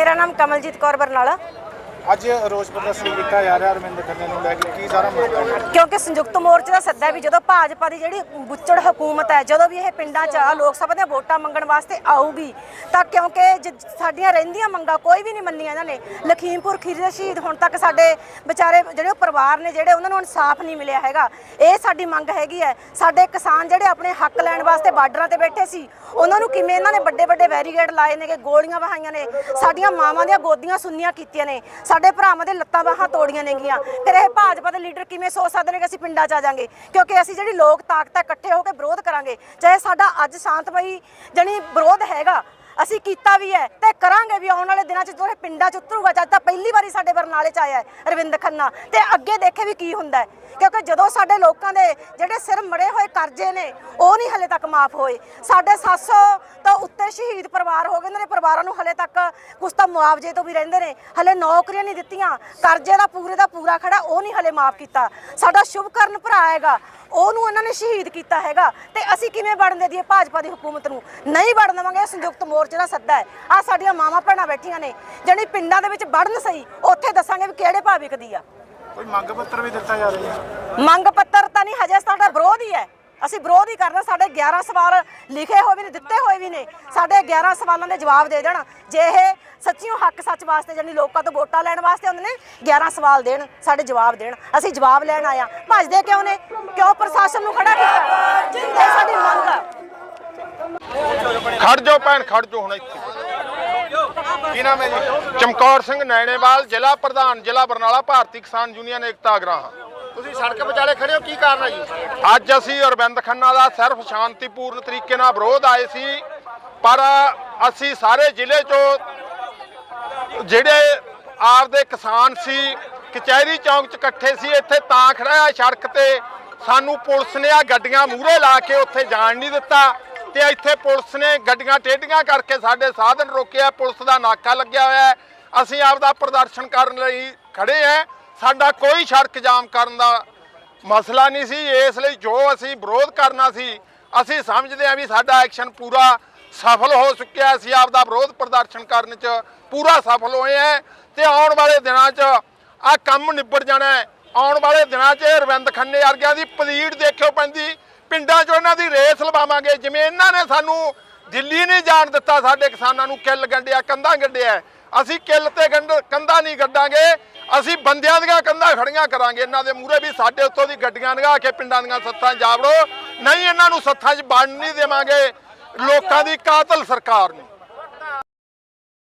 ਮੇਰਾ ਨਾਮ ਕਮਲਜੀਤ ਕੌਰ ਬਰਨਾਲਾ। ਅੱਜ ਰੋਸ ਪ੍ਰਦਰਸ਼ਨ ਕੀਤਾ ਜਾ ਰਿਹਾ ਅਰਵਿੰਦ ਖੰਨੇ ਨੂੰ ਲੈ ਕੇ। ਕੀ ਸਾਰਾ ਮਾਮਲਾ ਹੈ? ਕਿਉਂਕਿ ਸੰਯੁਕਤ ਮੋਰਚੇ ਦਾ ਸੱਦਾ ਹੈ ਵੀ ਜਦੋਂ ਭਾਜਪਾ ਦੀ ਜਿਹੜੀ ਬੁੱਚੜ ਹਕੂਮਤ ਹੈ, ਜਦੋਂ ਵੀ ਇਹ ਪਿੰਡਾਂ 'ਚ ਲੋਕ ਸਭਾ ਦੀਆਂ ਵੋਟਾਂ ਮੰਗਣ ਵਾਸਤੇ ਆਊਗੀ, ਤਾਂ ਕਿਉਂਕਿ ਜ- ਸਾਡੀਆਂ ਰਹਿੰਦੀਆਂ ਮੰਗਾਂ ਕੋਈ ਵੀ ਨਹੀਂ ਮੰਨੀਆਂ ਇਹਨਾਂ ਨੇ। ਲਖੀਮਪੁਰ ਖੀਰੀ ਦੇ ਸ਼ਹੀਦ ਹੁਣ ਤੱਕ ਸਾਡੇ ਵਿਚਾਰੇ ਜਿਹੜੇ ਉਹ ਪਰਿਵਾਰ ਨੇ, ਜਿਹੜੇ ਉਹਨਾਂ ਨੂੰ ਇਨਸਾਫ ਨਹੀਂ ਮਿਲਿਆ ਹੈਗਾ। ਇਹ ਸਾਡੀ ਮੰਗ ਹੈਗੀ ਹੈ। ਸਾਡੇ ਕਿਸਾਨ ਜਿਹੜੇ ਆਪਣੇ ਹੱਕ ਲੈਣ ਵਾਸਤੇ ਬਾਰਡਰਾਂ ਤੇ ਬੈਠੇ ਸੀ, ਉਹਨਾਂ ਨੂੰ ਕਿਵੇਂ ਇਹਨਾਂ ਨੇ ਵੱਡੇ ਵੱਡੇ ਬੈਰੀਗੇਡ ਲਾਏ ਨੇਗੇ, ਗੋਲੀਆਂ ਵਹਾਈਆਂ ਨੇ, ਸਾਡੀਆਂ ਮਾਵਾਂ ਦੀਆਂ ਗੋਦੀਆਂ ਸੁੰਨੀਆਂ ਕੀਤੀਆਂ ਨੇ। ਸਾਡੇ ਭਰਾਵਾਂ ਦੇ ਲੱਤਾਂ ਬਾਹਾਂ ਤੋੜੀਆਂ ਨੇਗੀਆਂ ਫਿਰ ਇਹ ਭਾਜਪਾ ਦੇ ਲੀਡਰ ਕਿਵੇਂ ਸੋਚ ਸਕਦੇ ਨੇ ਕਿ ਅਸੀਂ ਪਿੰਡਾਂ 'ਚ ਆ ਜਾਾਂਗੇ? ਕਿਉਂਕਿ ਅਸੀਂ ਜਿਹੜੀ ਲੋਕ ਤਾਕਤ ਹੈ, ਇਕੱਠੇ ਹੋ ਕੇ ਵਿਰੋਧ ਕਰਾਂਗੇ। ਚਾਹੇ ਸਾਡਾ ਅੱਜ ਸ਼ਾਂਤਮਈ ਜਣੀ ਵਿਰੋਧ ਹੈਗਾ, ਅਸੀਂ ਕੀਤਾ ਵੀ ਹੈ ਤੇ ਕਰਾਂਗੇ ਵੀ, ਆਉਣ ਵਾਲੇ ਦਿਨਾਂ 'ਚ ਜਦੋਂ ਇਹ ਪਿੰਡਾਂ 'ਚ ਉਤਰੂਗਾ, ਜਦ ਤਾਂ ਪਹਿਲੀ ਵਾਰੀ ਸਾਡੇ ਬਰਨਾਲੇ 'ਚ ਆਇਆ ਰਵਿੰਦਰ ਖੰਨਾ। ਤੇ ਅੱਗੇ ਦੇਖੇ ਵੀ ਕੀ ਹੁੰਦਾ ਕਿਉਂਕਿ ਜਦੋਂ ਸਾਡੇ ਲੋਕਾਂ ਦੇ ਜਿਹੜੇ ਸਿਰ ਮੜੇ ਹੋਏ ਕਰਜ਼ੇ ਨੇ, ਉਹ ਨਹੀਂ ਹਲੇ ਤੱਕ ਮਾਫ ਹੋਏ। ਸਾਡੇ 700 ਤੋਂ ਉੱਤੇ ਸ਼ਹੀਦ ਪਰਿਵਾਰ ਹੋ ਗਏ ਉਹਨਾਂ ਦੇ ਪਰਿਵਾਰਾਂ ਨੂੰ ਹਲੇ ਤੱਕ ਕੁਛ ਤਾਂ ਮੁਆਵਜ਼ੇ ਤੋਂ ਵੀ ਰਹਿੰਦੇ ਨੇ ਹਲੇ ਨੌਕਰੀਆਂ ਨਹੀਂ ਦਿੱਤੀਆਂ ਕਰਜ਼ੇ ਦਾ ਪੂਰੇ ਦਾ ਪੂਰਾ ਖੜਾ ਉਹ ਨਹੀਂ ਹਲੇ ਮਾਫ ਕੀਤਾ। ਸਾਡਾ ਸ਼ੁਭਕਰਨ ਭਰਾ ਹੈਗਾ ਉਹਨੂੰ ਇਹਨਾਂ ਨੇ ਸ਼ਹੀਦ ਕੀਤਾ ਹੈਗਾ ਤੇ ਅਸੀਂ ਕਿਵੇਂ ਵੜਨ ਦੇ ਦਈਏ ਭਾਜਪਾ ਦੀ ਹਕੂਮਤ ਨੂੰ? ਨਹੀਂ ਵੜਨ ਦੇਵਾਂਗੇ ਸੰਯੁਕਤ ਮੋਰਚੇ ਦਾ ਸੱਦਾ ਹੈ। ਆ ਸਾਡੀਆਂ ਮਾਵਾਂ ਭੈਣਾਂ ਬੈਠੀਆਂ ਨੇ ਜਿਹੜੀ ਪਿੰਡਾਂ ਦੇ ਵਿੱਚ ਵੜਨ ਸਹੀ ਉੱਥੇ ਦੱਸਾਂਗੇ ਵੀ ਕਿਹੜੇ ਭਾਅ ਵਿਕਦੀ ਆ। ਕੋਈ ਮੰਗ ਪੱਤਰ ਵੀ ਦਿੱਤਾ ਜਾ ਰਿਹਾ? ਮੰਗ ਪੱਤਰ ਤਾਂ ਨਹੀਂ ਹਜੇ ਸਾਡਾ ਵਿਰੋਧ ਹੀ ਹੈ। ਅਸੀਂ ਵਿਰੋਧ ਹੀ ਕਰਨਾ, ਸਾਡੇ 11 ਸਵਾਲ ਲਿਖੇ ਹੋਏ ਵੀ ਨੇ, ਦਿੱਤੇ ਹੋਏ ਵੀ ਨੇ। ਸਾਡੇ 11 ਸਵਾਲਾਂ ਦੇ ਜਵਾਬ ਦੇ ਦੇਣ। ਜੇ ਇਹ ਸੱਚੀਓ ਹੱਕ ਸੱਚ ਵਾਸਤੇ ਜਾਨੀ ਲੋਕਾਂ ਤੋਂ ਵੋਟਾਂ ਲੈਣ ਵਾਸਤੇ ਹੁੰਦੇ ਨੇ 11 ਸਵਾਲ ਦੇਣ, ਸਾਡੇ ਜਵਾਬ ਦੇਣ। ਅਸੀਂ ਜਵਾਬ ਲੈਣ ਆਇਆ ਭੱਜਦੇ ਕਿਉਂ ਨੇ? ਕਿਉਂ ਪ੍ਰਸ਼ਾਸਨ ਨੂੰ ਖੜਾ ਕੀਤਾ? ਇਹ ਸਾਡੀ ਮੰਗ ਆ। ਖੜ ਜਾਓ ਭੈਣ, ਖੜ ਜਾਓ ਹੁਣ ਇੱਥੇ। ਕੀ ਨਾਮ ਹੈ ਜੀ? ਚਮਕੌਰ ਸਿੰਘ ਨੈਣੇਵਾਲ, ਜ਼ਿਲ੍ਹਾ ਪ੍ਰਧਾਨ, ਜ਼ਿਲ੍ਹਾ ਬਰਨਾਲਾ, ਭਾਰਤੀ ਕਿਸਾਨ ਯੂਨੀਅਨ ਏਕਤਾ ਅਗਰਾਹਾਂ ਤੁਸੀਂ ਸੜਕ ਵਿਚਾਲੇ ਖੜੇ ਹੋ, ਕੀ ਕਾਰਨ ਹੈ ਜੀ? ਅੱਜ ਅਸੀਂ ਅਰਵਿੰਦ ਖੰਨਾ ਦਾ ਸਿਰਫ ਸ਼ਾਂਤੀਪੂਰਨ ਤਰੀਕੇ ਨਾਲ ਵਿਰੋਧ ਆਏ ਸੀ, ਪਰ ਅਸੀਂ ਸਾਰੇ ਜ਼ਿਲ੍ਹੇ ਚੋਂ ਜਿਹੜੇ ਆਪਦੇ ਕਿਸਾਨ ਸੀ, ਕਚਹਿਰੀ ਚੌਂਕ 'ਚ ਇਕੱਠੇ ਸੀ, ਇੱਥੇ ਤਾਂ ਖੜਾ ਆ ਸੜਕ ਤੇ। ਸਾਨੂੰ ਪੁਲਿਸ ਨੇ ਆ ਗੱਡੀਆਂ ਮੂਹਰੇ ਲਾ ਕੇ ਉੱਥੇ ਜਾਣ ਨਹੀਂ ਦਿੱਤਾ ਤੇ ਇੱਥੇ ਪੁਲਿਸ ਨੇ ਗੱਡੀਆਂ ਟੇਢੀਆਂ ਕਰਕੇ ਸਾਡੇ ਸਾਧਨ ਰੋਕਿਆ, ਪੁਲਿਸ ਦਾ ਨਾਕਾ ਲੱਗਿਆ ਹੋਇਆ ਹੈ। ਅਸੀਂ ਆਪਦਾ ਪ੍ਰਦਰਸ਼ਨ ਕਰਨ ਲਈ ਖੜੇ ਆ। ਸਾਡਾ ਕੋਈ ਸੜਕ ਜਾਮ ਕਰਨ ਦਾ ਮਸਲਾ ਨਹੀਂ ਸੀ। ਇਸ ਲਈ ਜੋ ਅਸੀਂ ਵਿਰੋਧ ਕਰਨਾ ਸੀ, ਅਸੀਂ ਸਮਝਦੇ ਹਾਂ ਵੀ ਸਾਡਾ ਐਕਸ਼ਨ ਪੂਰਾ ਸਫਲ ਹੋ ਚੁੱਕਿਆ ਅਸੀਂ ਆਪਦਾ ਵਿਰੋਧ ਪ੍ਰਦਰਸ਼ਨ ਕਰਨ 'ਚ ਪੂਰਾ ਸਫਲ ਹੋਏ ਹੈ ਤੇ ਆਉਣ ਵਾਲੇ ਦਿਨਾਂ 'ਚ ਆ ਕੰਮ ਨਿਬੜ ਜਾਣਾ ਹੈ। ਆਉਣ ਵਾਲੇ ਦਿਨਾਂ 'ਚ ਇਹ ਰਵਿੰਦ ਖੰਨੇ ਵਰਗਿਆਂ ਦੀ ਪਲੀੜ ਦੇਖਿਓ ਪੈਂਦੀ। ਪਿੰਡਾਂ 'ਚ ਉਹਨਾਂ ਦੀ ਰੇਸ ਲਵਾਵਾਂਗੇ। ਜਿਵੇਂ ਇਹਨਾਂ ਨੇ ਸਾਨੂੰ ਦਿੱਲੀ ਨਹੀਂ ਜਾਣ ਦਿੱਤਾ, ਸਾਡੇ ਕਿਸਾਨਾਂ ਨੂੰ ਕਿੱਲ ਗੰਡਿਆ ਕੰਧਾਂ ਗੱਡਿਆ ਅਸੀਂ ਕਿੱਲ ਤੇ ਗੰਢ, ਕੰਧਾਂ ਨਹੀਂ ਗੱਡਾਂਗੇ, ਅਸੀਂ ਬੰਦਿਆਂ ਦੀਆਂ ਕੰਧਾਂ ਖੜੀਆਂ ਕਰਾਂਗੇ। ਇਹਨਾਂ ਦੇ ਮੂਹਰੇ ਵੀ ਸਾਡੇ ਉੱਤੋਂ ਦੀ ਗੱਡੀਆਂ ਲੰਘਾ ਕੇ ਪਿੰਡਾਂ ਦੀਆਂ ਸੱਥਾਂ 'ਚ ਜਾ ਵੜੋ ਨਹੀਂ, ਇਹਨਾਂ ਨੂੰ ਸੱਥਾਂ 'ਚ ਵੜਨ ਨਹੀਂ ਦੇਵਾਂਗੇ। ਲੋਕਾਂ ਦੀ ਕਾਤਲ ਸਰਕਾਰ ਨੂੰ।